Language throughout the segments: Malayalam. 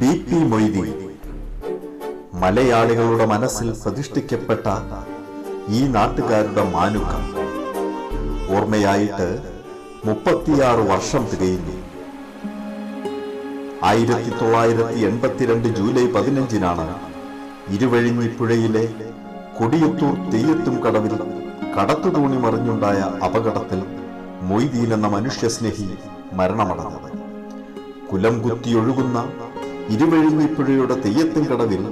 B P Moideen. മലയാളികളുടെ മനസ്സിൽ പ്രതിഷ്ഠിക്കപ്പെട്ട ഈ നാട്ടുകാരുടെ മാനുക്കം ഓർമ്മയായിട്ട് മുപ്പത്തിയാറ് വർഷം തികയുന്നു. ആയിരത്തി തൊള്ളായിരത്തി എൺപത്തിരണ്ട് ജൂലൈ പതിനഞ്ചിനാണ് ഇരുവഴിഞ്ഞിപ്പുഴയിലെ കൊടിയത്തൂർ തെയ്യത്തും കടവിൽ കടത്തുതൂണി മറിഞ്ഞുണ്ടായ അപകടത്തിൽ മൊയ്തീൻ എന്ന മനുഷ്യസ്നേഹി മരണമടഞ്ഞത്. കുലം കുത്തിയൊഴുകുന്ന ഇരുവഴിഞ്ഞിപ്പുഴയുടെ തെയ്യത്തും കടവിൽ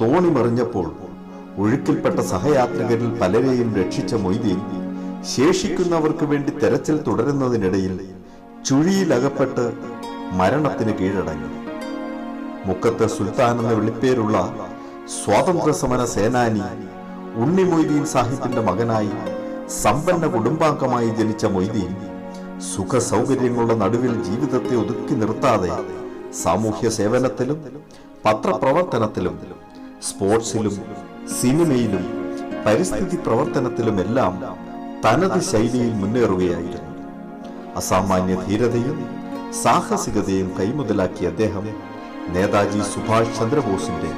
തോണി മറിഞ്ഞപ്പോൾ ഒഴുക്കിൽപ്പെട്ട സഹയാത്രികരിൽ പലരെയും രക്ഷിച്ച മൊയ്തീൻ ശേഷിക്കുന്നവർക്ക് വേണ്ടി തെരച്ചിൽ തുടരുന്നതിനിടയിൽ ചുഴിയിലകപ്പെട്ട് മരണത്തിന് കീഴടങ്ങി. മുക്കത്ത് സുൽത്താൻ എന്ന വിളിപ്പേരുള്ള സ്വാതന്ത്ര്യ സമര സേനാനി ഉണ്ണി മൊയ്തീൻ സാഹിബിന്റെ മകനായി സമ്പന്ന കുടുംബാംഗമായി ജനിച്ച മൊയ്തീൻ സുഖസൗകര്യങ്ങളുടെ നടുവിൽ ജീവിതത്തെ ഒതുക്കി നിർത്താതെ സാമൂഹ്യ സേവനത്തിലും പത്രപ്രവർത്തനത്തിലും സ്പോർട്സിലും സിനിമയിലും പരിസ്ഥിതി പ്രവർത്തനത്തിലുമെല്ലാം തനത് ശൈലിയിൽ മുന്നേറുകയായിരുന്നു. അസാമാന്യ ധീരതയും സാഹസികതയും കൈമുതലാക്കിയ അദ്ദേഹം നേതാജി സുഭാഷ് ചന്ദ്രബോസിന്റെ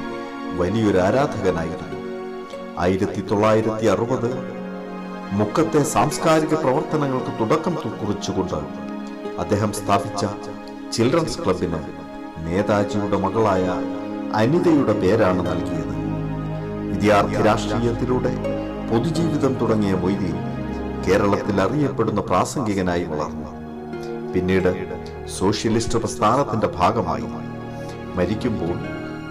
വലിയൊരു ആരാധകനായിരുന്നു. ആയിരത്തി തൊള്ളായിരത്തി അറുപത് മുക്കത്തെ സാംസ്കാരിക പ്രവർത്തനങ്ങൾക്ക് തുടക്കം കുറിച്ചുകൊണ്ട് അദ്ദേഹം സ്ഥാപിച്ച ചിൽഡ്രൻസ് ക്ലബിന് നേതാജിയുടെ മകളായ അനിതയുടെ പേരാണ് നൽകിയത്. വിദ്യാർത്ഥി രാഷ്ട്രീയത്തിലൂടെ പൊതുജീവിതം തുടങ്ങിയ മൊയ്തീൻ കേരളത്തിൽ അറിയപ്പെടുന്ന പ്രാസംഗികനായി വളർന്നു. പിന്നീട് സോഷ്യലിസ്റ്റ് പ്രസ്ഥാനത്തിന്റെ ഭാഗമായി മരിക്കുമ്പോൾ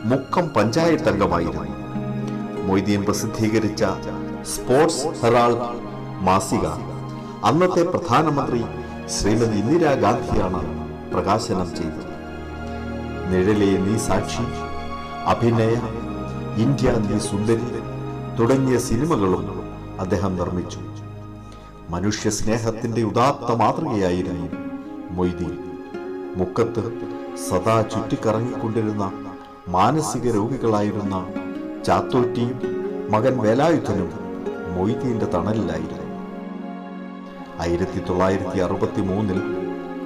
മുക്കം പഞ്ചായത്ത് അംഗമായിരുന്നു. മൊയ്തീൻ പ്രസിദ്ധീകരിച്ച സ്പോർട്സ് ഹെറാൾഡ് മാസിക അന്നത്തെ പ്രധാനമന്ത്രി ശ്രീമതി ഇന്ദിരാഗാന്ധിയാണ് പ്രകാശനം ചെയ്തത്. നിഴലെ നീ സാക്ഷി. അഭിനയ ഇന്ത്യ നീ സുന്ദരി തുടങ്ങിയ സിനിമകളും അദ്ദേഹം നിർമ്മിച്ചു. മനുഷ്യ സ്നേഹത്തിന്റെ ഉദാത്ത മാതൃകയായിരുന്നു മൊയ്തീൻ. മുക്കത്ത് സദാ ചുറ്റിക്കറങ്ങിക്കൊണ്ടിരുന്ന മാനസിക രോഗികളായിരുന്ന ചാത്തോറ്റിയും മകൻ വേലായുധനും മൊയ്തീന്റെ തണലിലായിരുന്നു. ആയിരത്തി തൊള്ളായിരത്തി അറുപത്തി മൂന്നിൽ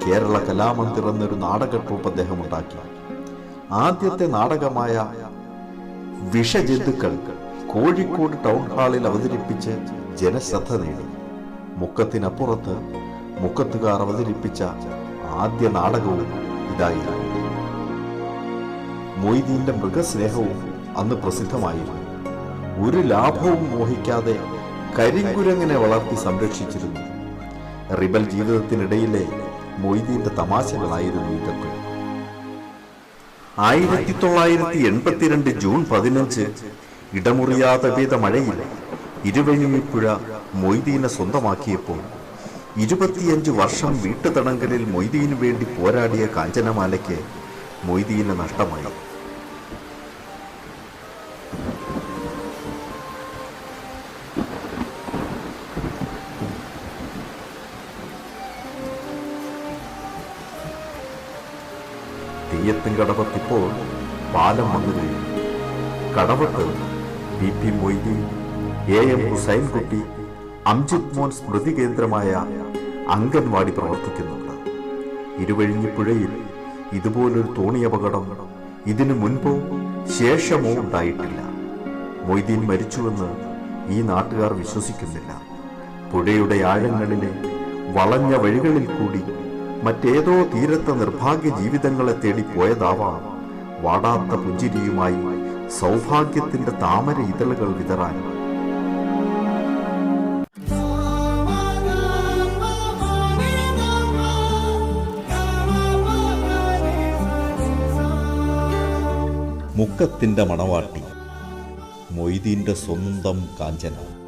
കേരള കലാമന്ദിർ എന്നൊരു നാടക ട്രൂപ്പ് അദ്ദേഹം ഉണ്ടാക്കി. ആദ്യത്തെ നാടകമായ വിഷജന്തുക്കൾ കോഴിക്കോട് ടൗൺ ഹാളിൽ അവതരിപ്പിച്ച് ജനശ്രദ്ധ നേടി. മുക്കത്തിനപ്പുറത്ത് മുക്കത്തുകാർ അവതരിപ്പിച്ച ആദ്യ നാടകവും ഇതായിരുന്നു. മൊയ്തീന്റെ മൃഗസ്നേഹവും അന്ന് പ്രസിദ്ധമായിരുന്നു. ഒരു ലാഭവും മോഹിക്കാതെ കരിങ്കുരങ്ങനെ വളർത്തി സംരക്ഷിച്ചിരുന്നു. റിബൽ ജീവിതത്തിനിടയിലെ മൊയ്തീന്റെ തമാശകളായിരുന്നു ഇതൊക്കെ. ആയിരത്തി തൊള്ളായിരത്തി എൺപത്തിരണ്ട് ജൂൺ പതിനഞ്ച് ഇടമുറിയാതെ പെയ്ത മഴയിൽ ഇരുവഴിഞ്ഞിപ്പുഴ മൊയ്തീനെ സ്വന്തമാക്കിയപ്പോൾ ഇരുപത്തിയഞ്ച് വർഷം വീട്ടുതടങ്കലിൽ മൊയ്തീനു വേണ്ടി പോരാടിയ കാഞ്ചനമാലയ്ക്ക് മൊയ്തീനെ നഷ്ടമായി. തെയ്യത്തും കടവത്തിപ്പോൾ പാലം വന്നു കഴിഞ്ഞു കടവത്ത് B P Moideen A M Hussainkutty Amjith മോൻ സ്മൃതി കേന്ദ്രമായ അംഗൻവാടി പ്രവർത്തിക്കുന്നുണ്ട്. ഇരുവഴിഞ്ഞിപ്പുഴയിൽ ഇതുപോലൊരു തോണി അപകടം ഇതിനു മുൻപോ ശേഷമോ ഉണ്ടായിട്ടില്ല. മൊയ്തീൻ മരിച്ചുവെന്ന് ഈ നാട്ടുകാർ വിശ്വസിക്കുന്നില്ല. പുഴയുടെ ആഴങ്ങളിലെ വളഞ്ഞ വഴികളിൽ കൂടി മറ്റേതോ തീരത്ത നിർഭാഗ്യ ജീവിതങ്ങളെ തേടി പോയതാവാം. വാടാത്ത പുഞ്ചിരിയുമായി സൗഭാഗ്യത്തിന്റെ താമര ഇതളുകൾ വിതറാൻ. മുക്കത്തിന്റെ മണവാട്ടി മൊയ്തീന്റെ സ്വന്തം കാഞ്ചന.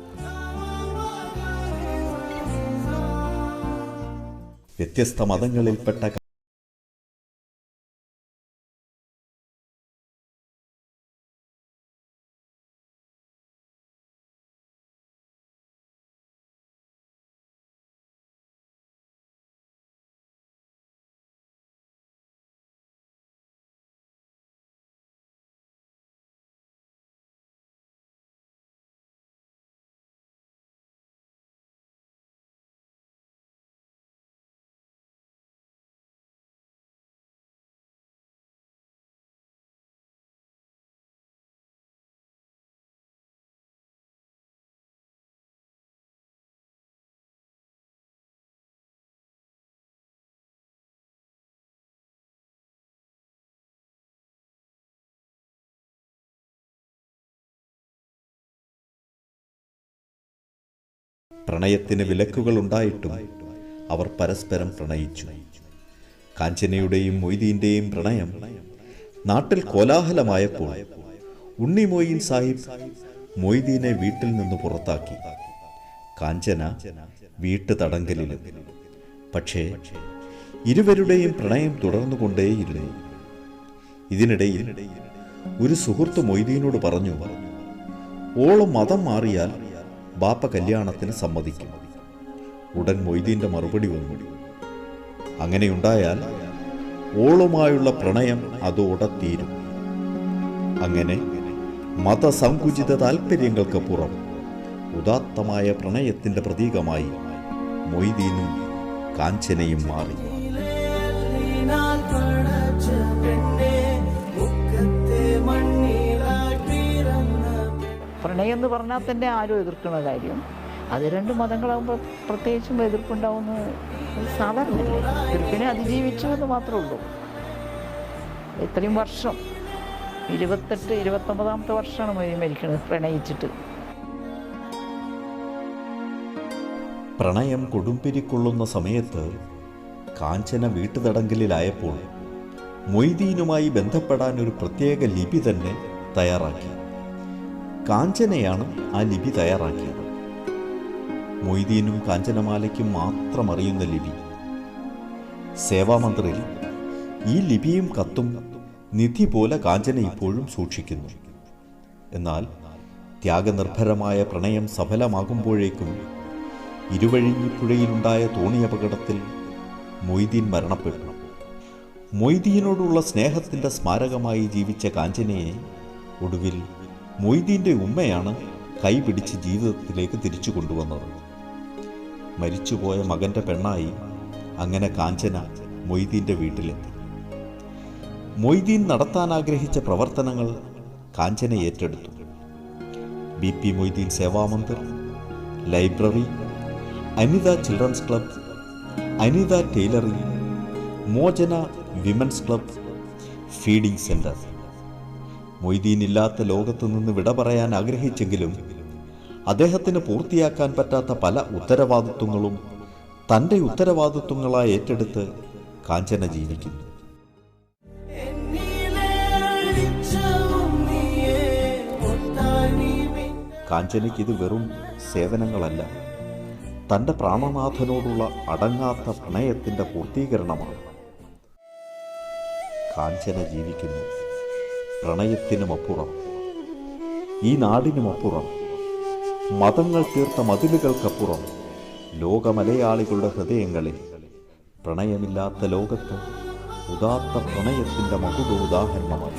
വ്യത്യസ്ത മതങ്ങളിൽപ്പെട്ട പ്രണയത്തിന് വിലക്കുകൾ ഉണ്ടായിട്ടും അവർ പരസ്പരം പ്രണയിച്ചു. കാഞ്ചനയുടെയും മൊയ്തീന്റെയും പ്രണയം നാട്ടിൽ കോലാഹലമായപ്പോൾ ഉണ്ണി മൊയ്തീൻ സാഹിബ് മൊയ്തീനെ വീട്ടിൽ നിന്ന് പുറത്താക്കി. കാഞ്ചന വീട്ടു തടങ്കലിലും. പക്ഷേ ഇരുവരുടെയും പ്രണയം തുടർന്നുകൊണ്ടേയിരുന്നു ഇതിനിടയിൽ ഒരു സുഹൃത്ത് മൊയ്തീനോട് പറഞ്ഞു ഓളം മതം മാറിയാൽ ബാപ്പ കല്യാണത്തിന് സമ്മതിക്കും. ഉടൻ മൊയ്തീന്റെ മറുപടി വന്നു. അങ്ങനെയുണ്ടായാൽ ഓളുമായുള്ള പ്രണയം അതോടെ തീരും. അങ്ങനെ മതസങ്കുചിത താൽപ്പര്യങ്ങൾക്കപ്പുറം ഉദാത്തമായ പ്രണയത്തിന്റെ പ്രതീകമായി മൊയ്തീനും കാഞ്ചനയും മാറി. പ്രണയം എന്ന് പറഞ്ഞാൽ തന്നെ ആരും എതിർക്കുന്ന കാര്യം. അത് രണ്ട് മതങ്ങളാകുമ്പോൾ പ്രത്യേകിച്ചും എതിർപ്പുണ്ടാവുന്ന സാധാരണയല്ലേ എതിർപ്പിനെ അതിജീവിച്ചു എന്ന് മാത്രമേ ഉള്ളൂ. ഇത്രയും വർഷം ഇരുപത്തെട്ട് ഇരുപത്തൊമ്പതാമത്തെ വർഷമാണ് മരിക്കുന്നത് പ്രണയിച്ചിട്ട്. പ്രണയം കൊടുമ്പിരിക്കൊള്ളുന്ന സമയത്ത് കാഞ്ചന വീട്ടുതടങ്കലിലായപ്പോൾ മൊയ്തീനുമായി ബന്ധപ്പെടാൻ ഒരു പ്രത്യേക ലിപി തന്നെ തയ്യാറാക്കി. കാഞ്ചനയാണ് ആ ലിപി തയ്യാറാക്കിയത്. മൊയ്തീനും കാഞ്ചനമാലയ്ക്കും മാത്രം അറിയുന്ന ലിപി. സേവാമന്ത്രിൽ ഈ ലിപിയും കത്തും നിധി പോലെ കാഞ്ചന ഇപ്പോഴും സൂക്ഷിക്കുന്നു. എന്നാൽ ത്യാഗനിർഭരമായ പ്രണയം സഫലമാകുമ്പോഴേക്കും ഇരുവഴിഞ്ഞിപ്പുഴയിലുണ്ടായ തോണി അപകടത്തിൽ മൊയ്തീൻ മരണപ്പെട്ടു. മൊയ്തീനോടുള്ള സ്നേഹത്തിന്റെ സ്മാരകമായി ജീവിച്ച കാഞ്ചനയെ ഒടുവിൽ മൊയ്തീന്റെ ഉമ്മയാണ് കൈപിടിച്ച് ജീവിതത്തിലേക്ക് തിരിച്ചു കൊണ്ടുവന്നത്. മരിച്ചുപോയ മകന്റെ പെണ്ണായി അങ്ങനെ കാഞ്ചന മൊയ്തീന്റെ വീട്ടിലെത്തി. മൊയ്തീൻ നടത്താൻ ആഗ്രഹിച്ച പ്രവർത്തനങ്ങൾ കാഞ്ചന ഏറ്റെടുത്തു. B P Moideen Sevamandir library Anitha children's club Anitha tailoring Mochana women's club feeding centre. Moideen ഇല്ലാത്ത ലോകത്തു നിന്ന് വിട പറയാൻ ആഗ്രഹിച്ചെങ്കിലും അദ്ദേഹത്തിന് പൂർത്തിയാക്കാൻ പറ്റാത്ത പല ഉത്തരവാദിത്വങ്ങളും തന്റെ ഉത്തരവാദിത്വങ്ങളായി ഏറ്റെടുത്ത് കാഞ്ചന ജീവിക്കുന്നു. കാഞ്ചനയ്ക്ക് ഇത് വെറും സേവനങ്ങളല്ല. തന്റെ പ്രാണനാഥനോടുള്ള അടങ്ങാത്ത പ്രണയത്തിന്റെ പൂർത്തീകരണമാണ്. കാഞ്ചന ജീവിക്കുന്നു. പ്രണയത്തിനുമപ്പുറം ഈ നാടിനുമപ്പുറം മതങ്ങൾ തീർത്ത മതിലുകൾക്കപ്പുറം ലോകമലയാളികളുടെ ഹൃദയങ്ങളിൽ പ്രണയമില്ലാത്ത ലോകത്ത് ഉദാത്ത പ്രണയത്തിന്റെ മകുട ഉദാഹരണമായി